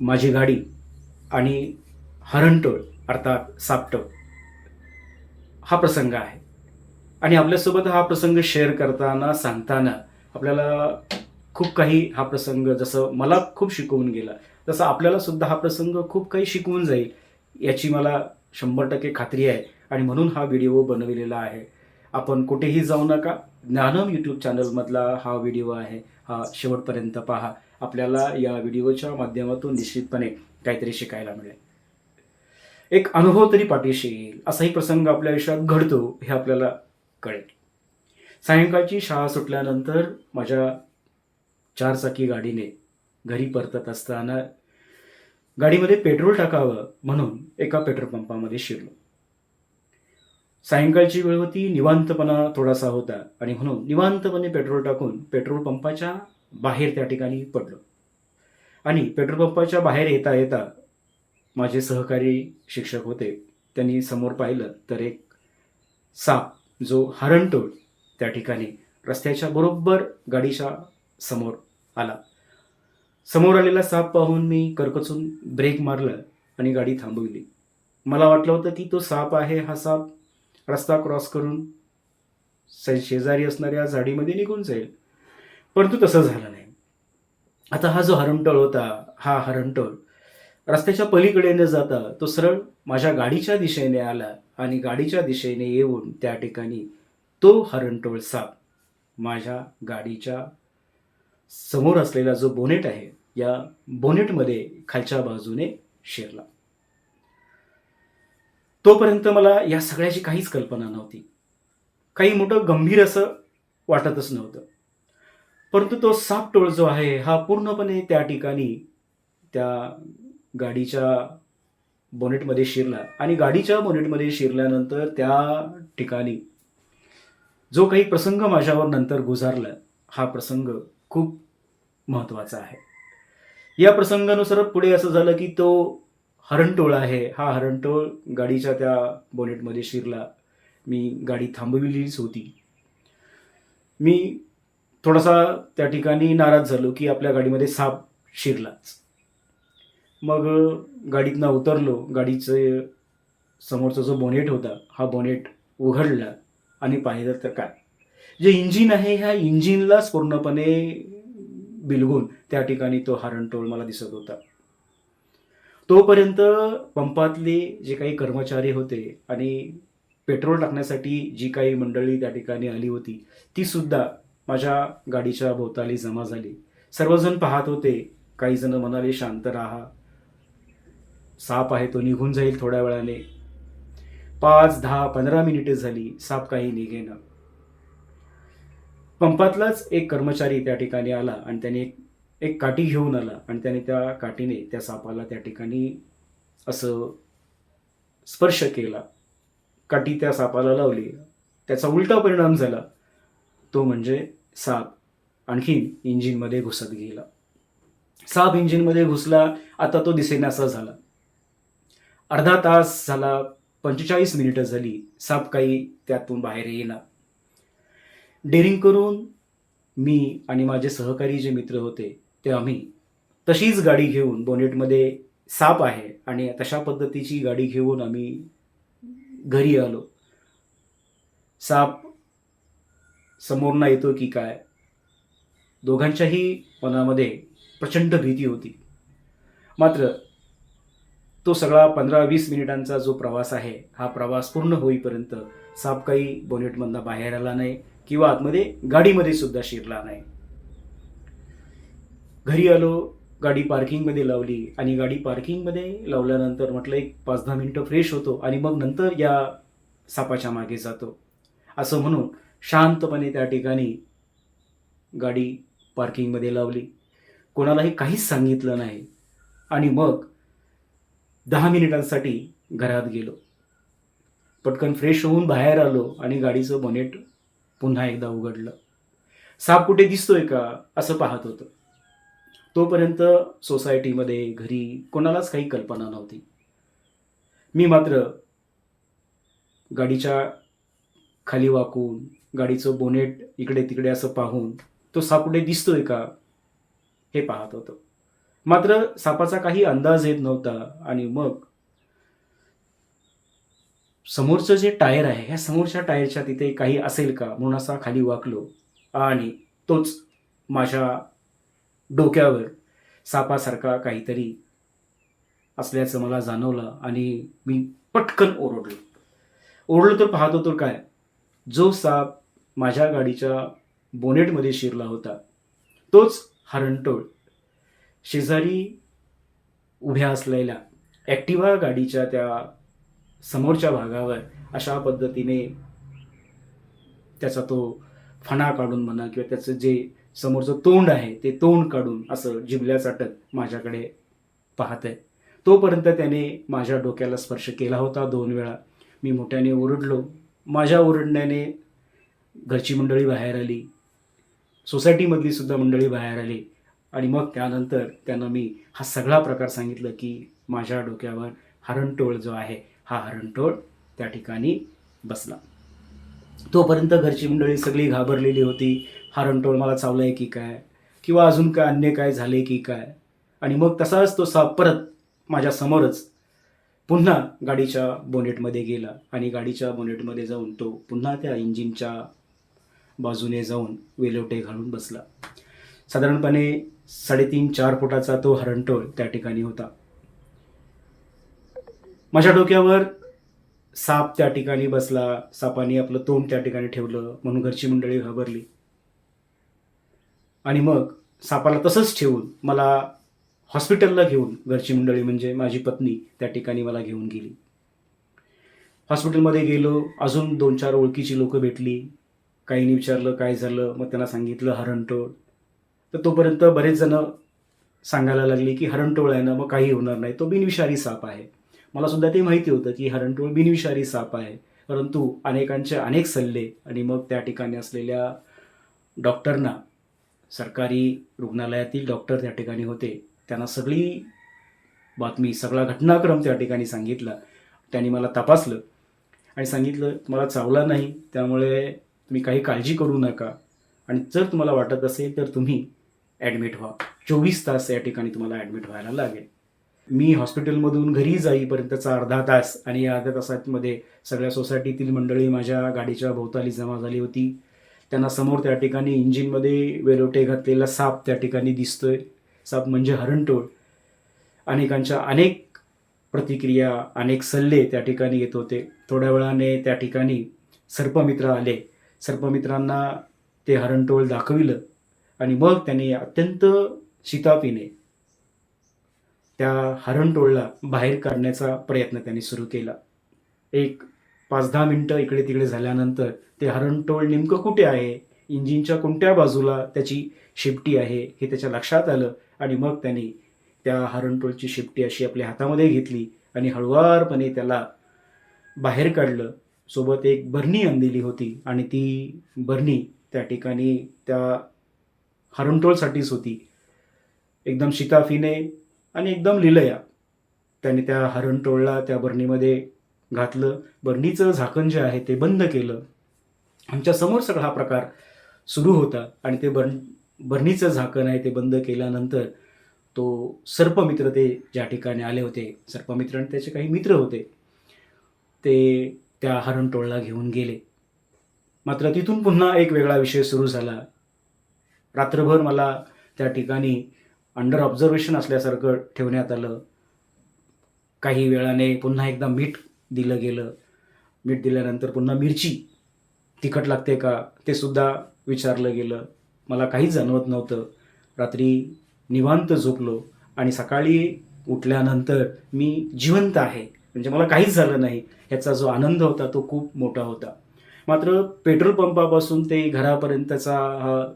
माझी गाडी आणि हरणटोळ अर्थात सापटोळ हा प्रसंग आहे. आणि आपल्यासोबत हा प्रसंग शेअर करताना सांगताना आपल्याला खूप काही हा प्रसंग जसं मला खूप शिकवून गेला तसं आपल्याला सुद्धा हा प्रसंग खूप काही शिकवून जाईल याची मला शंभर टक्के खात्री आहे. आणि म्हणून हा व्हिडिओ बनविलेला आहे. आपण कुठेही जाऊ नका. ज्ञानम यूट्यूब चॅनलमधला हा व्हिडिओ आहे. हा शेवटपर्यंत पहा. आपल्याला या व्हिडिओच्या माध्यमातून निश्चितपणे काहीतरी शिकायला मिळेल. एक अनुभव तरी पाठीशी येईल. असाही प्रसंग आपल्या आयुष्यात घडतो हे आपल्याला कळेल. सायंकाळची शाळा सुटल्यानंतर माझ्या चारचाकी गाडीने घरी परतत असताना गाडीमध्ये पेट्रोल टाकावं म्हणून एका पेट्रोल पंपामध्ये शिरलो. सायंकाळची वेळ होती निवांतपणा थोडासा होता आणि म्हणून निवांतपणे पेट्रोल टाकून पेट्रोल पंपाच्या बाहेर त्या ठिकाणी पडलो. आणि पेट्रोल पंपाच्या बाहेर येता येता माझे सहकारी शिक्षक होते. त्यांनी समोर पाहिलं तर एक साप जो हरणटोळ त्या ठिकाणी रस्त्याच्या बरोबर गाडीच्या समोर आला. समोर आलेला साप पाहून मी करकचून ब्रेक मारलं आणि गाडी थांबवली. मला वाटलं होतं की तो साप आहे हा साप रस्ता क्रॉस करून शेजारी असणाऱ्या झाडीमध्ये निघून जाईल. परंतु तसं झालं नाही. आता हा जो हरणटोळ होता हा हरणटोळ रस्त्याच्या पलीकडे न जाता तो सरळ माझ्या गाडीच्या दिशेने आला आणि गाडीच्या दिशेने येऊन त्या ठिकाणी तो हरणटोळ साप माझ्या गाडीच्या समोर असलेला जो बोनेट आहे या बोनेटमध्ये खालच्या बाजूने शिरला. तोपर्यंत मला या सगळ्याची काहीच कल्पना नव्हती. काही मोठं गंभीर असं वाटतच नव्हतं. परंतु तो सापटोळ जो आहे हा पूर्णपणे त्या ठिकाणी त्या गाडीच्या बोनेटमध्ये शिरला. आणि गाडीच्या बोनेटमध्ये शिरल्यानंतर त्या ठिकाणी जो काही प्रसंग माझ्यावर नंतर गुजारला हा प्रसंग खूप महत्त्वाचा आहे. या प्रसंगानुसार पुढे असं झालं की तो हरणटोळ आहे. हा हरणटोळ गाडीच्या त्या बोनेटमध्ये शिरला. मी गाडी थांबविलीच होती. मी थोडासा त्या ठिकाणी नाराज झालो की आपल्या गाडीमध्ये साप शिरलाच. मग गाडीतनं उतरलो. गाडीचं समोरचा जो बोनेट होता हा बोनेट उघडला आणि पाहिलं तर काय? जे इंजिन आहे ह्या इंजिनलाच पूर्णपणे बिलगून त्या ठिकाणी तो हरणटोळ मला दिसत होता. तोपर्यंत पंपातले जे काही कर्मचारी होते आणि पेट्रोल टाकण्यासाठी जी काही मंडळी त्या ठिकाणी आली होती ती सुद्धा माझ्या गाडीच्या भोवताली जमा झाली. सर्वजण पाहत होते. काही जण म्हणाले शांत राहा. साप आहे तो निघून जाईल थोड्या वेळाने. पाच दहा पंधरा मिनिटे झाली. साप काही निघेना पंपातलाच एक कर्मचारी त्या ठिकाणी आला आणि त्याने एक एक काठी घेऊन आला आणि त्याने त्या काठीने त्या सापाला त्या ठिकाणी असं स्पर्श केला. काठी त्या सापाला लावली. त्याचा उलटा परिणाम झाला. तो म्हणजे साप आणखीन इंजिनमध्ये घुसत गेला. साप इंजिनमध्ये घुसला आता तो दिसेनासा झाला. अर्धा तास झाला पंचेचाळीस मिनिटं झाली साप काही त्यातून बाहेर येईना. डेअरिंग करून मी आणि माझे सहकारी जे मित्र होते ते आम्ही तशीच गाडी घेऊन बोनेटमध्ये साप आहे आणि तशा पद्धतीची गाडी घेऊन आम्ही घरी आलो. साप समोरना येतो की काय? दोघांच्याही मनामध्ये प्रचंड भीती होती. मात्र तो सगळा पंधरा वीस मिनिटांचा जो प्रवास आहे हा प्रवास पूर्ण होईपर्यंत साप काही बोनेटमधनं बाहेर आला नाही किंवा आतमध्ये गाडीमध्ये सुद्धा शिरला नाही. घरी आलो गाडी पार्किंगमध्ये लावली आणि गाडी पार्किंगमध्ये लावल्यानंतर म्हटलं एक पाच दहा मिनटं फ्रेश होतो आणि मग नंतर या सापाच्या मागे जातो. असं म्हणून शांतपणे त्या ठिकाणी गाडी पार्किंगमध्ये लावली. कोणालाही काहीच सांगितलं नाही. आणि मग दहा मिनिटांसाठी घरात गेलो. पटकन फ्रेश होऊन बाहेर आलो आणि गाडीचं बोनेट पुन्हा एकदा उघडलं. साप कुठे दिसतोय का असं पाहत होतं. तोपर्यंत सोसायटीमध्ये घरी कोणालाच काही कल्पना नव्हती. मी मात्र गाडीच्या खाली वाकून गाडीचं बोनेट इकडे तिकडे असं पाहून तो साप कुठे दिसतोय का? हे पाहत होतो. मात्र सापाचा काही अंदाज येत नव्हता आणि मग समोरचं जे टायर आहे ह्या समोरच्या टायरच्या तिथे काही असेल का? म्हणून असा खाली वाकलो आणि तोच माझ्या डोक्यावर सापासारखा काहीतरी असल्याचं मला जाणवलं आणि मी पटकन ओरडलो. ओरडलो तर पाहतो तर काय? जो साप माझ्या गाडीच्या बोनेटमध्ये शिरला होता तोच हरणटोळ. शेजारी उभ्या असलेल्या ॲक्टिवा गाडीच्या त्या समोरच्या भागावर अशा पद्धतीने त्याचा तो फणा काढून म्हणा किंवा त्याचं जे समोरचं तोंड आहे ते तोंड काढून असं जिबल्या चाटत माझ्याकडे पाहत आहे. तोपर्यंत त्याने माझ्या डोक्याला स्पर्श केला होता दोन वेळा. मी मोठ्याने ओरडलो. माझ्या ओरडण्याने घरची मंडळी बाहेर आली. सोसायटीमधली सुद्धा मंडळी बाहेर आली. आणि मग त्यानंतर त्यांना मी हा सगळा प्रकार सांगितलं की माझ्या डोक्यावर हरणटोळ जो आहे हा हरणटोळ त्या ठिकाणी बसला. तोपर्यंत घरची मंडळी सगळी घाबरलेली होती. हरणटोळ मला चावलाय की काय? किंवा अजून काय अन्य काय झाले की काय? आणि मग तसाच तो साप परत माझ्यासमोरच पुन्हा गाडीच्या बोनेटमध्ये गेला आणि गाडीच्या बोनेटमध्ये जाऊन तो पुन्हा त्या इंजिनच्या बाजूने जाऊन वेलोटे घालून बसला. साधारणपणे साडेतीन चार फुटाचा तो हरणटोळ त्या ठिकाणी होता. माझ्या डोक्यावर साप त्या ठिकाणी बसला. सापाने आपलं तोंड त्या ठिकाणी ठेवलं म्हणून घरची मंडळी घाबरली. आणि मग सापाला तसंच ठेवून मला हॉस्पिटलला घेऊन घरची मंडळी म्हणजे माझी पत्नी त्या ठिकाणी मला घेऊन गेली. हॉस्पिटलमध्ये गेलो अजून दोन चार ओळखीची लोकं भेटली. काहींनी विचारलं काय झालं? मग त्यांना सांगितलं हरणटोळ तर तोपर्यंत बरेच जण सांगायला लागले की हरणटोळ आहे ना मग काही होणार नाही. तो बिनविषारी साप आहे. मला सुद्धा ते माहिती होतं की हरणटोळ बिनविषारी साप आहे. परंतु अनेकांचे अनेक सल्ले आणि मग त्या ठिकाणी असलेल्या डॉक्टरना सरकारी रुग्णालयातील डॉक्टर त्या ठिकाणी होते. त्यांना सगळी बातमी सगळा घटनाक्रम त्या ठिकाणी सांगितला. त्यांनी मला तपासलं आणि सांगितलं तुम्हाला चावला नाही त्यामुळे तुम्ही काही काळजी करू नका. आणि जर तुम्हाला वाटत असेल तर तुम्ही ॲडमिट व्हा. चोवीस तास या ठिकाणी तुम्हाला ॲडमिट व्हायला लागेल. मी हॉस्पिटलमधून घरी जाईपर्यंतचा अर्धा तास आणि या अर्ध्या तासामध्ये सगळ्या सोसायटीतील मंडळी माझ्या गाडीच्या भोवताली जमा झाली होती. त्यांना समोर त्या ठिकाणी इंजिनमध्ये वेलोटे घातलेला साप त्या ठिकाणी दिसतोय. साप म्हणजे हरणटोळ अनेकांच्या अनेक प्रतिक्रिया अनेक सल्ले त्या ठिकाणी येत होते. थोड्या वेळाने त्या ठिकाणी सर्पमित्र आले. सर्पमित्रांना ते हरणटोळ दाखविलं आणि मग त्यांनी अत्यंत शितापीने त्या हरणटोळला बाहेर काढण्याचा प्रयत्न त्यांनी सुरू केला. एक पाच दहा मिनटं इकडे तिकडे झाल्यानंतर ते हरणटोळ नेमकं कुठे आहे? इंजिनच्या कोणत्या बाजूला त्याची शिपटी आहे हे त्याच्या लक्षात आलं आणि मग त्यांनी त्या हरणटोळची शेपटी अशी आपल्या हातामध्ये घेतली आणि हळुवारपणे त्याला बाहेर काढलं. सोबत एक बरणी आणलेली होती आणि ती बरणी त्या ठिकाणी त्या हरणटोळसाठीच होती. एकदम शिताफीने आणि एकदम लिलया त्याने त्या हरणटोळला त्या बरणीमध्ये घातलं. बरणीचं झाकण जे आहे ते बंद केलं. आमच्यासमोर सगळा हा प्रकार सुरू होता आणि ते बर्न बरणीचं झाकण आहे ते बंद केल्यानंतर तो सर्पमित्र ते ज्या ठिकाणी आले होते सर्पमित्र आणि त्याचे काही मित्र होते ते त्या हरणटोळला घेऊन गेले. मात्र तिथून पुन्हा एक वेगळा विषय सुरू झाला. रात्रभर मला त्या ठिकाणी अंडर ऑब्झर्वेशन असल्यासारखं ठेवण्यात आलं. काही वेळाने पुन्हा एकदा मीठ दिलं गेलं. मीठ दिल्यानंतर पुन्हा मिरची तिखट लागते का ते सुद्धा विचारलं गेलं. मला काहीच जाणवत नव्हतं. रात्री निवांत झोपलो आणि सकाळी उठल्यानंतर मी जिवंत आहे. म्हणजे मला काहीच झालं नाही. ह्याचा जो आनंद होता तो खूप मोठा होता. मात्र पेट्रोल पंपापासून ते घरापर्यंतचा हा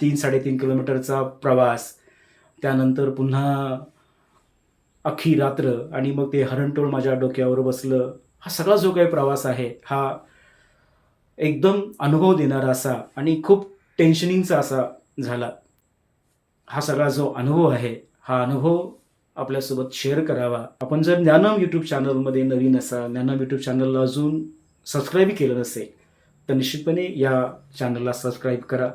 तीन साडेतीन किलोमीटरचा प्रवास त्यानंतर पुन्हा अख्खी रात्र आणि मग ते हरणटोळ माझ्या डोक्यावर बसलं. हा सगळा जो काही प्रवास आहे हा एकदम अनुभव देणारा असा आणि खूप टेन्शनिंगचा असा झाला. हा सगळा जो अनुभव आहे हा अनुभव आपल्यासोबत शेअर करावा. आपण जर ज्ञानम यूट्यूब चॅनलमध्ये नवीन असाल ज्ञानम यूट्यूब चॅनलला अजून सबस्क्राईब केलं नसेल तर निश्चितपणे या चॅनलला सबस्क्राईब करा.